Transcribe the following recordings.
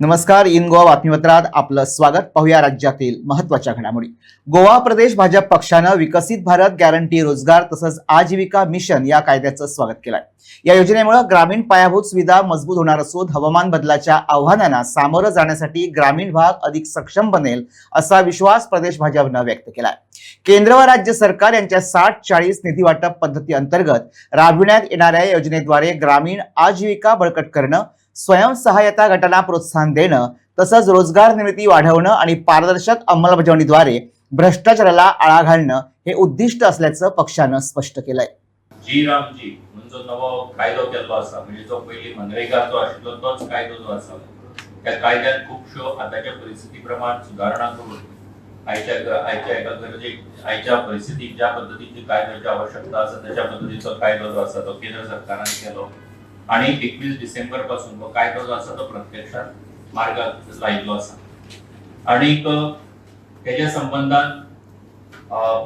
नमस्कार इन गोवा बातमीपत्रात आपलं स्वागत. पाहूया राज्यातील महत्त्वाच्या घडामोडी. गोवा प्रदेश भाजप पक्षानं विकसित भारत गॅरंटी रोजगार तसंच आजीविका मिशन या कायद्याचं स्वागत केलंय. या योजनेमुळे ग्रामीण पायाभूत सुविधा मजबूत होणार असून हवामान बदलाच्या आव्हानांना सामोरं जाण्यासाठी ग्रामीण भाग अधिक सक्षम बनेल असा विश्वास प्रदेश भाजपनं व्यक्त केलाय. केंद्र व राज्य सरकार यांच्या साठ चाळीस निधी वाटप पद्धती अंतर्गत राबविण्यात येणाऱ्या योजनेद्वारे ग्रामीण आजीविका बळकट करणं स्वयंसहायता गटांना प्रोत्साहन देणं तसंच रोजगार निर्मिती वाढवणं आणि पारदर्शक अंमलबजावणीद्वारे भ्रष्टाचाराला आळा घालणं हे उद्दिष्ट असल्याचं पक्षानं स्पष्ट केलंय. जी रामजी म्हणजे नवो कायदो केल्लो आसा म्हणजे जो पहिली मनरेगा जो आशिल्लो तोच कायदो जो आसा त्या कायद्यात खुबश्यो आताच्या परिस्थिती प्रमाण सुधारणा करून आयच्या आयच्या एका गरजेक आयच्या परिस्थितीक ज्या पद्धतीची कायद्याची आवश्यकता आसा तशा पद्धतीचो कायदो जो आसा तो केंद्र सरकारान केलो. आणि एकवीस डिसेंबरपासून तो कायदो जो आसा तो प्रत्यक्षात मार्गात लायिल्लो आसा आणि तेच्या संबंधान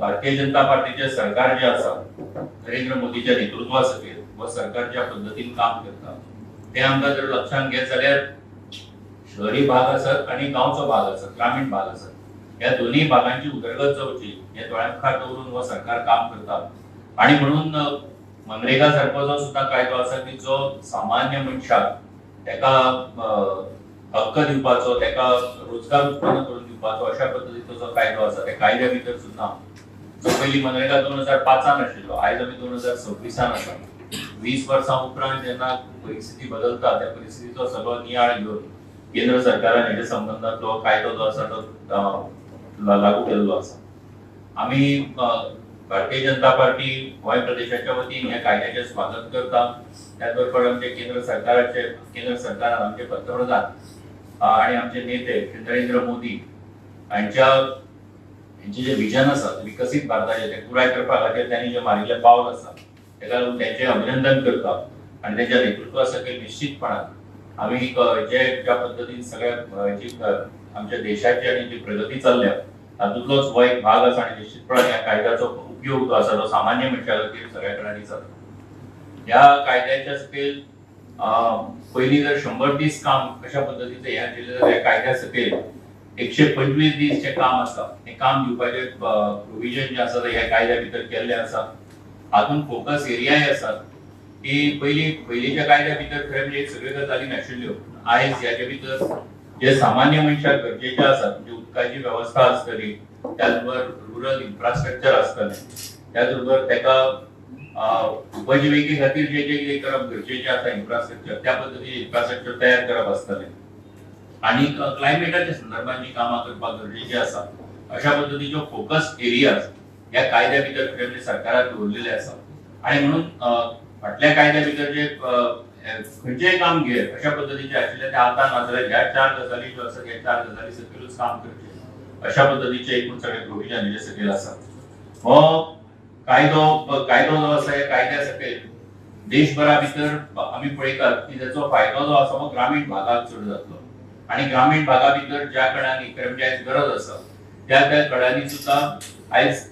भारतीय जनता पार्टीचे सरकार जे आसा नरेंद्र मोदीच्या नेतृत्वा सकयल व सरकार ज्या पद्दतीन काम करता ते आमकां जर लक्षात घेत जाल्यार शहरी भाग आसत आणि गांवचो भाग आसत ग्रामीण भाग आसत ह्या दोन्ही भागांची उदरगत जावची हे दोळ्यां खाट दवरून व सरकार काम करता. आणि म्हणून मनरेगा सारको जो सुद्धा कायदो आसा की जो सामान्य मनशाक तेका हक्क दिवपाचो तेका रोजगार उत्पन्न करून दिवपाचो अशा पद्धतीचो जो कायदो आसा त्या कायद्या भितर सुद्धा जो पयली मनरेगा दोन हजार पाचान आशिल्लो आयज आमी दोन हजार सव्वीसान आसा वीस वर्सां उपरांत जेन्ना परिस्थिती बदलता त्या परिस्थितीचो सगळो नियाळ घेवन केंद्र सरकारान हेच्या संबंधातलो कायदो जो आसा तो लागू केल्लो आसा आमी भारतीय जनता पार्टी गोंय प्रदेशाच्या वतीन या कायद्याचे स्वागत करता त्याच बरोबर आमचे केंद्र सरकाराचे केंद्र सरकारान आमचे पंतप्रधान आणि आमचे नेते नरेंद्र मोदी हांच्या हेंचे जे विजन आसा विकसीत भारताचे ते पुराय करपा खातीर त्यांनी जे मारिल्ले पावल आसा तेका लागून त्यांचे अभिनंदन करता आणि त्यांच्या नेतृत्वा सकयल निश्चितपणान आम्ही जे ज्या पद्धतीन सगळ्या जी आमच्या देशाची आणि जी प्रगती चालल्या तातूंतलोच हो एक भाग आसा आणि निश्चितपणान ह्या कायद्याचो उपयोग जो आसा तो सामान्य मनशा खातीर सगळ्या कडेन जाता. ह्या कायद्याच्या सकयल पयलीं जर शंबर दीस काम कशा पद्धतीचे ह्या केले जाल्यार कायद्या सकयल एकशे पंचवीस दीस जे काम आसा हे काम दिवपाचे प्रोविजन जे आसा ते ह्या कायद्या भितर केल्लें आसा हातूंत फोकस एरियाय आसात की पयलीं पयलींच्या कायद्या भितर खरें म्हणजे सगळ्यो गजाली नाशिल्ल्यो आयज ह्याच्या भितर जे सामान्य मनशाक गरजेचे आसा म्हणजे उदकाची वेवस्था आसतली त्याच बरोबर रुरल इन्फ्रास्ट्रक्चर आसतलें त्याच बरोबर तेका उपजिविके खातीर जे जे कितें करप गरजेचें आसा इन्फ्रास्ट्रक्चर त्या पद्दतीचे इन्फ्रास्ट्रक्चर तयार करप आसतलें आणि क्लायमेटाच्या संदर्भात जी कामां करपाक गरजेची आसा अशा पद्दतीच्यो फोकस एरियाज ह्या कायद्या भितर सरकारान दवरलेले आसा आणि म्हणून फाटल्या कायद्या भितर जे खंयचेय काम घे अशा पद्दतीचे आशिल्ले ते आतां नाजाल्यार ह्या चार गजाली ज्यो आसा चार गजाली सकयलूच काम करचे अशा पद्दतीचे एकूण सगळे प्रोविजन हेजे सकयल आसा हो कायदो कायदो जो आसा ह्या कायद्या सकयल देशभरा भितर आमी पळयतात की त्याचो फायदो जो आसा तो ग्रामीण भागाक चड जातलो आणि ग्रामीण भागा भितर ज्या कडांनी खरें आयज गरज आसा त्या त्या कडांनी सुद्धा आयज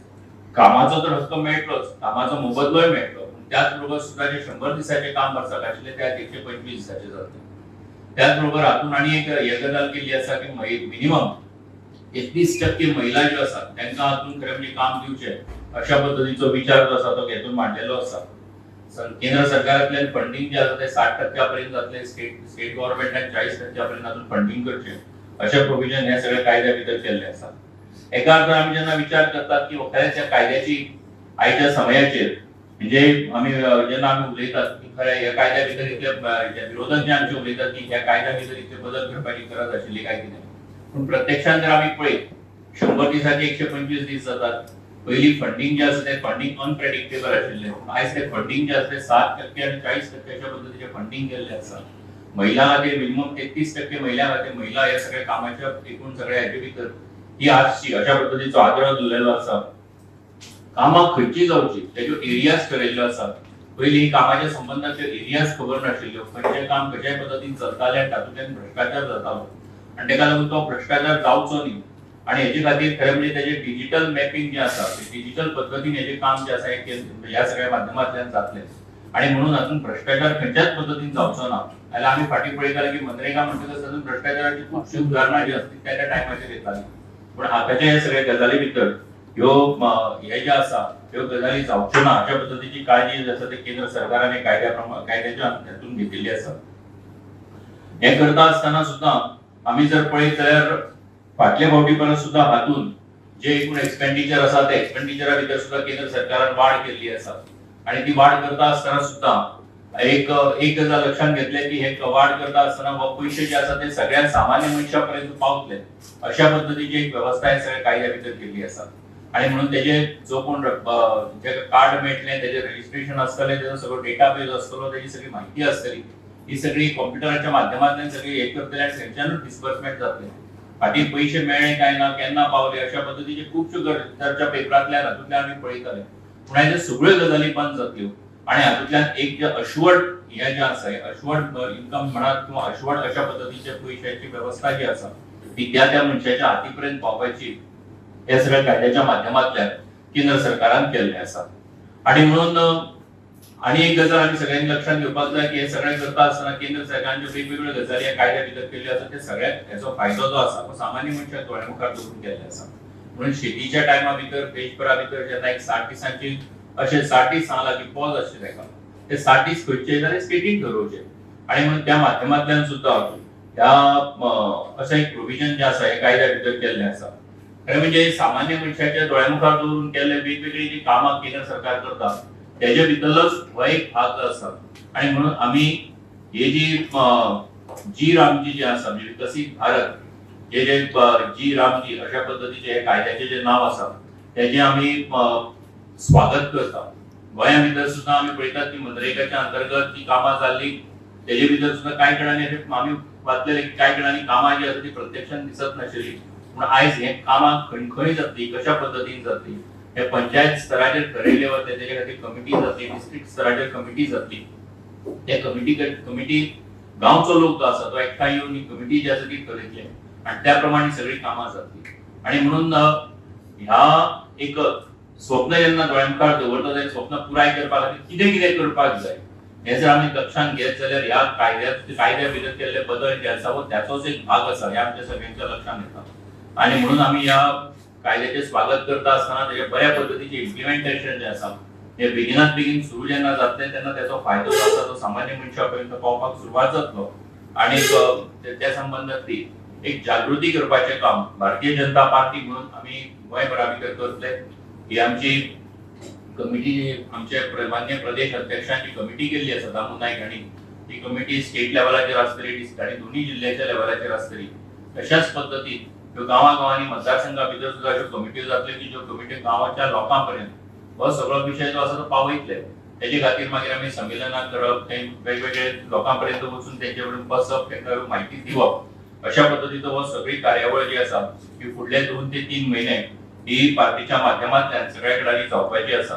कामाचो तर हक्क मेळटलोच कामाचो मोबदलोय मेळटलो त्याचबरोबर त्याच बरोबर सुद्धा जे शंबर दिसाचे काम वर्साक आशिल्ले एकशे पंचवीस दिसाचे जातले त्याच बरोबर हातून आनी एक हे गजाल केल्ली आसा की मिनिमम एकतीस टक्के महिला ज्यो आसा तांकां हातून खरें म्हणजे काम दिवचें अशा पद्दतीचो विचार जो आसा तो हेतून मांडलेलो आसा केंद्र सरकारांतल्यान फंडिंग जे आसा ते साठ टक्क्यापर्यंत जातले स्टेट स्टेट गव्हर्नमेंटान चाळीस टक्क्यापर्यंत हातून फंडिंग करचे. अशें प्रोविजन हे सगळे कायद्या भितर केल्लें आसा एका अर्थान आमी जेन्ना विचार करतात की खरेंच ह्या कायद्याची आयच्या समयाचेर म्हणजे आम्ही ज्यांना जेन्ना उलयतात की खरें ह्या कायद्या भितर इतले विरोधक जे आमचे उलयतात की ह्या कायद्या भितर इतले बदल करपाची गरज आशिल्ली काय कितें पूण प्रत्यक्षान जर आमी पळयत शंबर दिसाचे एकशे पंचवीस दीस जातात पहिली फंडिंग जे आसा ते फंडिंग अनप्रेडिक्टेबल आशिल्ले आयज ते फंडिंग जे आसा सात टक्के आनी चाळीस टक्क्याच्या पद्धतीचे फंडिंग केल्ले आसा महिला खातीर मिनिमम तेहतीस टक्के महिला खातीर महिला या सगळ्या कामाच्या एकूण सगळ्या ह्याच्या भितर ही आजची अशा पद्धतीचो आग्रह दिलेलो आसा कामां खंयची जावची तेज्यो एरियाज ठरयल्ल्यो आसात पयलीं कामाच्या संबंदाचे एरियाज खबर नाशिल्ल्यो खंयचें काम खंयच्याय पद्दतीन चलतालें आनी तातूंतल्यान भ्रश्टाचार जातालो आनी तेका लागून तो भ्रश्टाचार जावचो न्ही. आणि हेजे खातीर खरें म्हणजे तेजे डिजिटल मॅपिंग जे आसा डिजिटल पद्दतीन हेजें काम जे आसा ह्या म्हणजे सगळ्या माध्यमांतल्यान जातलें. आणि म्हणून हातून भ्रष्टाचार खंयच्याच पद्दतीन जावचो ना. जाल्यार आमी फाटीं पळयत की मनरेगा म्हणटकच अजून भ्रश्टाचाराची खुबशी उदाहरणां जी असतील त्या त्या टायमाचेर येतालीं पूण आतांच्या ह्या सगळ्या गजाली भितर ह्यो हे जे आसा ह्यो गजाली जावच्यो ना अशा पद्धतीची काळजी जी आसा ती केंद्र सरकारान कायद्या प्रमाण कायद्याच्या हातून घेतिल्ली आसा हे करता आसतना सुद्धा आमी जर पळयत जाल्यार फाटले फावटी परस सुद्दां हातून जे एकूण एक्सपेंडिचर आसा त्या एक्सपेंडिचरा भितर सुद्दां केंद्र सरकारान वाड केल्ली आसा आणि ती वाड करता आसतना सुद्धा एक एक गजाल लक्षात घेतले की हे वाड करता आसतना वा पयशे जे आसा ते सगळ्या सामान्य मनशा पर्यंत पावतले अशा पद्धतीची एक व्यवस्था हे सगळ्या कायद्या भितर केल्ली आसा आणि म्हणून तेजे जो कोण जे कार्ड मेळटले तेजे रजिस्ट्रेशन आसतले तेजो सगळो डेटाबेज आसतलो तेजी सगळी माहिती आसतली ही सगळी कॉम्प्युटराच्या माध्यमांतल्यान सगळी हे करतले आणि थंयच्यानूच डिस्बर्समेंट जातले फाटीं पयशे मेळ्ळे काय ना केन्ना पावले अशा पद्धतीचे खुबश्यो गरजेच्या पेपरांतल्यान हातूंतल्यान आमी पळयताले पूण ह्या ज्या सगळ्यो गजाली बंद जातल्यो आणि हातूंतल्यान एक जे अश्वड हे जे आसा हे अश्वड इन्कम म्हणात किंवा अश्वड अशा पद्धतीचे पयशांची व्यवस्था जी आसा ती त्या त्या मनशाच्या हातीपर्यंत पावपाची या सगळ्या कायद्याच्या माध्यमांतल्यान केंद्र सरकारान केल्ले आसा. आणि म्हणून आणि एक गजाल आमी सगळ्यांनी लक्षात घेवपाक जाय की हे सगळें करता आसतना केंद्र सरकारान ज्यो वेगवेगळ्यो गजाली ह्या कायद्या भितर केल्ल्यो आसा ते सगळ्याक हेचो फायदो जो आसा तो सामान्य मनशाक दोळ्या मुखार दवरून केल्ले आसा. म्हणून शेतीच्या टायमा भितर देशभरा भितर जेन्ना एक साठ दिसांची अशे साठ दीस सांगला की पॉज आसचे तेका. ते साठ दीस खंयचे जाल्यार स्टेटीन ठरोवचे. आणि म्हणून त्या माध्यमांतल्यान सुद्धा ह्या अशें असं एक प्रोविजन जे आसा हे कायद्या भितर केल्लें आसा. खरें म्हणजे सामान्य मनशाच्या दोळ्यामुखार दवरून केले वेगवेगळी जी कामां केंद्र सरकार करता तेजे भितरलोच एक भाग आसा आणि म्हणून आमी हे जी जी रामजी जे आसा म्हणजे विकसीत भारत हे जे जी रामजी अशा पद्धतीचे हे कायद्याचे जे नाव आसा तेजे आमी स्वागत करता गोंया भितर सुद्धा आमी पळयतात की मनरेगाच्या अंतर्गत जी कामां जाल्ली तेजे भितर सुद्धा कांय जाणांनी आमी वाचलेले की कांय जाणांनी कामां जी आसा ती प्रत्यक्षान दिसत नाशिल्ली पूण आयज हे कामां खंय खंय जातली कशा पद्दतीन जातली? हे पंचायत स्तराचेर ठरयले वता तेजे खातीर कमिटी जातली डिस्ट्रिक्ट स्तराचेर कमिटी जातली. त्या कमिटी कमिटी गांवचो लोक जो आसा तो एकठांय येवन ही कमिटी जी आसा ती ठरयतले आणि त्या प्रमाणे सगळी कामां जातली. आणि म्हणून ह्या एक स्वप्न जेन्ना दोळ्या मुखार दवरता तेन्ना स्वप्न पुराय करपा खातीर कितें कितें करपाक जाय हे जर आमी लक्षात घेत जाल्यार ह्या कायद्यात कायद्या भितर केल्ले बदल जे आसा वो त्याचोच एक भाग आसा हे आमच्या सगळ्यांच्या लक्षात येता. आणि म्हणून आमी ह्या कायद्याचे स्वागत करता आसतना त्याच्या बऱ्या पद्धतीचे इम्प्लिमेंटेशन जे आसा हे बेगिनात बेगीन सुरू जेन्ना जातले तेन्ना त्याचो फायदो जो आसा तो सामान्य मनशा पावपाक सुरवात जातलो आणि त्या संबंधातली एक जागृती करपाचें काम भारतीय जनता पार्टी म्हणून आमी गोंयभरा भितर करतले ही आमची कमिटी आमचे प्र- मान्य प्रदेश अध्यक्षांची कमिटी केल्ली आसा दामू नायक हांणी ती कमिटी स्टेट लेवलाचेर आसतली डिस्ट- आणि दोन्ही जिल्ह्याच्या लेवलाचेर आसतली तशाच पद्दतीन ह्यो गांवागांवांनी मतदारसंघा भितर सुद्दां ज्यो कमिट्यो जातल्यो की ज्यो कमिटी गांवाच्या लोकां पर्यंत हो सगळो विशय जो आसा तो पावयतले तेजे खातीर मागीर आमी संमेलनां करप थंय वेगवेगळे लोकां पर्यंत वचून तेंचे कडेन बसप तेंका म्हायती दिवप. अशा पद्दतीचो हो सगळी कार्यावळ जी आसा ही फुडले दोन ते तीन म्हयने ही पार्टीच्या माध्यमांतल्यान सगळ्या कडेन जावपाची आसा